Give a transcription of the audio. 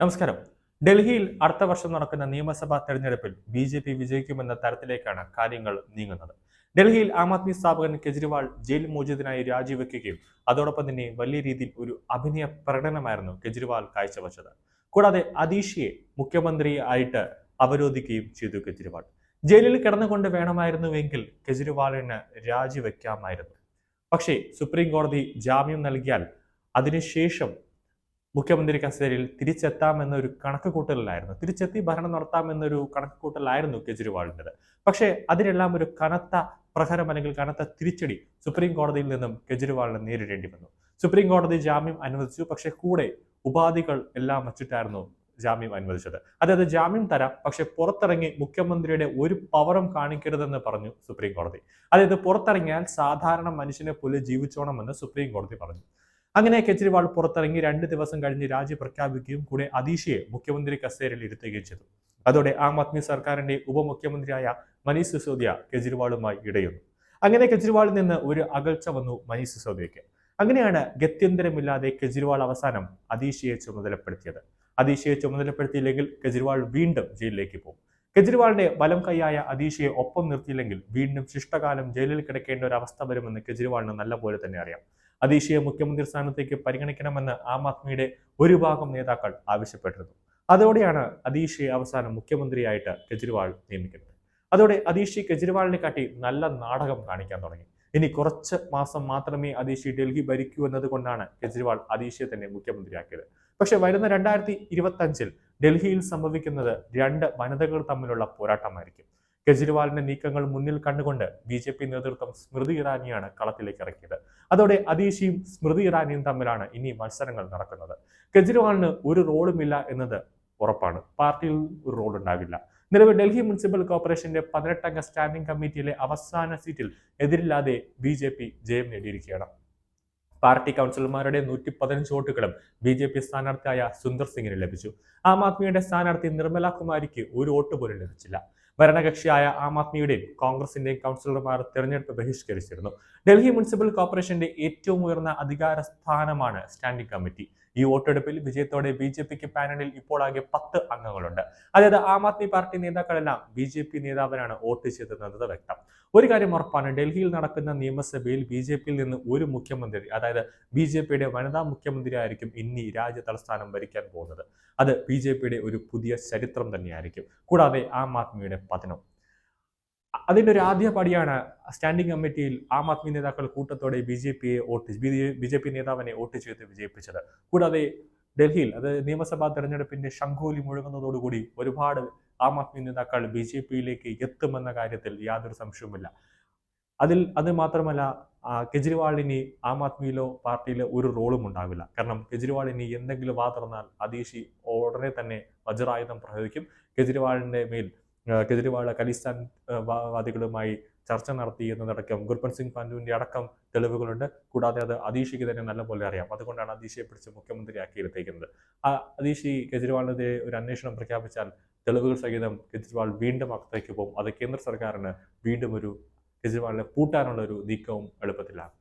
നമസ്കാരം. ഡൽഹിയിൽ അടുത്ത വർഷം നടക്കുന്ന നിയമസഭാ തെരഞ്ഞെടുപ്പിൽ ബി ജെ പി വിജയിക്കുമെന്ന തരത്തിലേക്കാണ് കാര്യങ്ങൾ നീങ്ങുന്നത്. ഡൽഹിയിൽ ആം ആദ്മി സ്ഥാപകൻ കെജ്രിവാൾ ജയിൽ മോചിതനായി രാജിവെക്കുകയും അതോടൊപ്പം തന്നെ വലിയ രീതിയിൽ ഒരു അഭിനയ പ്രകടനമായിരുന്നു കെജ്രിവാൾ കാഴ്ചവെച്ചത്. കൂടാതെ അതീഷിയെ മുഖ്യമന്ത്രി ആയിട്ട് അവരോധിക്കുകയും ചെയ്തു കെജ്രിവാൾ. ജയിലിൽ കിടന്നുകൊണ്ട് വേണമായിരുന്നുവെങ്കിൽ കെജ്രിവാളിന് രാജിവെക്കാമായിരുന്നു. പക്ഷേ സുപ്രീം കോടതി ജാമ്യം നൽകിയാൽ അതിനുശേഷം മുഖ്യമന്ത്രി കസേരയിൽ തിരിച്ചെത്താമെന്നൊരു കണക്കുകൂട്ടലിലായിരുന്നു. തിരിച്ചെത്തി ഭരണം നടത്താമെന്നൊരു കണക്കുകൂട്ടലായിരുന്നു കെജ്രിവാളിന്റെത്. പക്ഷേ അതിനെല്ലാം ഒരു കനത്ത പ്രഹരം അല്ലെങ്കിൽ കനത്ത തിരിച്ചടി സുപ്രീം കോടതിയിൽ നിന്നും കെജ്രിവാളിന് നേരിടേണ്ടി വന്നു. സുപ്രീം കോടതി ജാമ്യം അനുവദിച്ചു. പക്ഷേ കൂടെ ഉപാധികൾ എല്ലാം വച്ചിട്ടായിരുന്നു ജാമ്യം അനുവദിച്ചത്. അതായത് ജാമ്യം തരാം പക്ഷെ പുറത്തിറങ്ങി മുഖ്യമന്ത്രിയുടെ ഒരു പവറും കാണിക്കരുതെന്ന് പറഞ്ഞു സുപ്രീം കോടതി. അതായത് പുറത്തിറങ്ങിയാൽ സാധാരണ മനുഷ്യനെ പോലെ ജീവിച്ചോണമെന്ന് സുപ്രീം കോടതി പറഞ്ഞു. അങ്ങനെ കെജ്രിവാൾ പുറത്തിറങ്ങി രണ്ട് ദിവസം കഴിഞ്ഞ് രാജി പ്രഖ്യാപിക്കുകയും കൂടെ അതീഷയെ മുഖ്യമന്ത്രി കസേരയിൽ ഇരുത്തുകയും ചെയ്തു. അതോടെ ആം ആദ്മി സർക്കാരിന്റെ ഉപമുഖ്യമന്ത്രിയായ മനീഷ് സിസോദിയ കെജ്രിവാളുമായി ഇടയുന്നു. അങ്ങനെ കെജ്രിവാളിൽ നിന്ന് ഒരു അകൽച്ച വന്നു മനീഷ് സിസോദിയയ്ക്ക്. അങ്ങനെയാണ് ഗത്യന്തരമില്ലാതെ കെജ്രിവാൾ അവസാനം അതീഷയെ ചുമതലപ്പെടുത്തിയത്. അതീഷയെ ചുമതലപ്പെടുത്തിയില്ലെങ്കിൽ കെജ്രിവാൾ വീണ്ടും ജയിലിലേക്ക് പോകും. കെജ്രിവാളിന്റെ വലം കൈയായ അതീഷയെ ഒപ്പം നിർത്തിയില്ലെങ്കിൽ വീണ്ടും ശിഷ്ടകാലം ജയിലിൽ കിടക്കേണ്ട ഒരു അവസ്ഥ വരുമെന്ന് കെജ്രിവാളിന് നല്ലപോലെ തന്നെ അറിയാം. അതീഷയെ മുഖ്യമന്ത്രി സ്ഥാനത്തേക്ക് പരിഗണിക്കണമെന്ന് ആം ആദ്മിയുടെ ഒരു ഭാഗം നേതാക്കൾ ആവശ്യപ്പെട്ടിരുന്നു. അതോടെയാണ് അതീഷയെ അവസാനം മുഖ്യമന്ത്രിയായിട്ട് കെജ്രിവാൾ നിയമിക്കുന്നത്. അതോടെ അതീഷി കെജ്രിവാളിനെ കാട്ടി നല്ല നാടകം കാണിക്കാൻ തുടങ്ങി. ഇനി കുറച്ച് മാസം മാത്രമേ അതീഷി ഡൽഹി ഭരിക്കൂ എന്നതുകൊണ്ടാണ് കെജ്രിവാൾ അതീഷയെ തന്നെ മുഖ്യമന്ത്രിയാക്കിയത്. പക്ഷെ വരുന്ന രണ്ടായിരത്തി ഇരുപത്തി അഞ്ചിൽ ഡൽഹിയിൽ സംഭവിക്കുന്നത് രണ്ട് വനിതകൾ തമ്മിലുള്ള പോരാട്ടമായിരിക്കും. കെജ്രിവാളിന്റെ നീക്കങ്ങൾ മുന്നിൽ കണ്ടുകൊണ്ട് ബി ജെ പി നേതൃത്വം സ്മൃതി ഇറാനിയാണ് കളത്തിലേക്ക് ഇറക്കിയത്. അതോടെ അദീഷിയും സ്മൃതി ഇറാനിയും തമ്മിലാണ് ഇനി മത്സരങ്ങൾ നടക്കുന്നത്. കെജ്രിവാളിന് ഒരു റോളുമില്ല എന്നത് ഉറപ്പാണ്. പാർട്ടിയിൽ ഒരു റോൾ ഉണ്ടാകില്ല നിലവിൽ ഡൽഹി മുനിസിപ്പൽ കോർപ്പറേഷന്റെ പതിനെട്ടംഗ സ്റ്റാൻഡിംഗ് കമ്മിറ്റിയിലെ അവസാന സീറ്റിൽ എതിരില്ലാതെ ബി ജെ പി ജയം നേടിയിരിക്കുകയാണ്. പാർട്ടി കൗൺസിലർമാരുടെ നൂറ്റി പതിനഞ്ച് വോട്ടുകളും ബി ജെ പി സ്ഥാനാർത്ഥിയായ സുന്ദർ സിംഗിന് ലഭിച്ചു. ആം ആദ്മിയുടെ സ്ഥാനാർത്ഥി നിർമ്മല കുമാരിക്ക് ഒരു വോട്ട് പോലും ലഭിച്ചില്ല. ഭരണകക്ഷിയായ ആം ആദ്മിയുടെയും കോൺഗ്രസിന്റെയും കൗൺസിലർമാർ തെരഞ്ഞെടുപ്പ് ബഹിഷ്കരിച്ചിരുന്നു. ഡൽഹി മുനിസിപ്പൽ കോർപ്പറേഷന്റെ ഏറ്റവും ഉയർന്ന അധികാര സ്ഥാനമാണ് സ്റ്റാൻഡിംഗ് കമ്മിറ്റി. ഈ വോട്ടെടുപ്പിൽ വിജയത്തോടെ ബി ജെ പിക്ക് പാനലിൽ ഇപ്പോൾ ആകെ പത്ത് അംഗങ്ങളുണ്ട്. അതായത് ആം ആദ്മി പാർട്ടി നേതാക്കളെല്ലാം ബി ജെ പി നേതാവിനാണ് വോട്ട് ചെയ്തതെന്നത് വ്യക്തം. ഒരു കാര്യം ഉറപ്പാണ് ഡൽഹിയിൽ നടക്കുന്ന നിയമസഭയിൽ ബി ജെ പിയിൽ നിന്ന് ഒരു മുഖ്യമന്ത്രി അതായത് ബി ജെ പിയുടെ വനിതാ മുഖ്യമന്ത്രി ആയിരിക്കും ഇനി രാജ്യ തലസ്ഥാനം ഭരിക്കാൻ പോകുന്നത്. അത് ബി ജെ പിയുടെ ഒരു പുതിയ ചരിത്രം തന്നെയായിരിക്കും. കൂടാതെ ആം ആദ്മിയുടെ പതനം. അതിന്റെ ഒരു ആദ്യ പടിയാണ് സ്റ്റാൻഡിംഗ് കമ്മിറ്റിയിൽ ആം ആദ്മി നേതാക്കൾ കൂട്ടത്തോടെ ബി ജെ പിയെ വോട്ട് ബി ജെ പി നേതാവിനെ വോട്ട് ചെയ്ത് വിജയിപ്പിച്ചത്. കൂടാതെ ഡൽഹിയിൽ അത് നിയമസഭാ തെരഞ്ഞെടുപ്പിന്റെ ശംഖോലി മുഴങ്ങുന്നതോടുകൂടി ഒരുപാട് ആം ആദ്മി നേതാക്കൾ ബി ജെ പിയിലേക്ക് എത്തുമെന്ന കാര്യത്തിൽ യാതൊരു സംശയവുമില്ല. അതിൽ അത് മാത്രമല്ല കെജ്രിവാളിന് ആം ആദ്മിയിലോ പാർട്ടിയിലോ ഒരു റോളും ഉണ്ടാവില്ല. കാരണം കെജ്രിവാളിന് എന്തെങ്കിലും വാ തുറന്നാൽ അതീശി ഉടനെ തന്നെ വജ്രായുധം പ്രയോഗിക്കും. കെജ്രിവാളിന്റെ മേൽ കെജ്രിവാൾ ഖലിസ്ഥാൻ വാദികളുമായി ചർച്ച നടത്തി എന്നതടക്കം ഗുർപൻ സിംഗ് പാൻഡുവിന്റെ അടക്കം തെളിവുകളുണ്ട്. കൂടാതെ അത് അതീഷിക്ക് തന്നെ നല്ലപോലെ അറിയാം. അതുകൊണ്ടാണ് അതീഷിയെ പിടിച്ച് മുഖ്യമന്ത്രിയാക്കിയിരുത്തേക്കുന്നത് ആ അതീഷി കെജ്രിവാളിനെതിരെ ഒരു അന്വേഷണം പ്രഖ്യാപിച്ചാൽ തെളിവുകൾ സഹിതം കെജ്രിവാൾ വീണ്ടും അകത്തേക്ക് പോകും. അത് കേന്ദ്ര സർക്കാരിന് വീണ്ടും ഒരു കെജ്രിവാളിനെ പൂട്ടാനുള്ള ഒരു നീക്കവും എളുപ്പത്തിലാണ്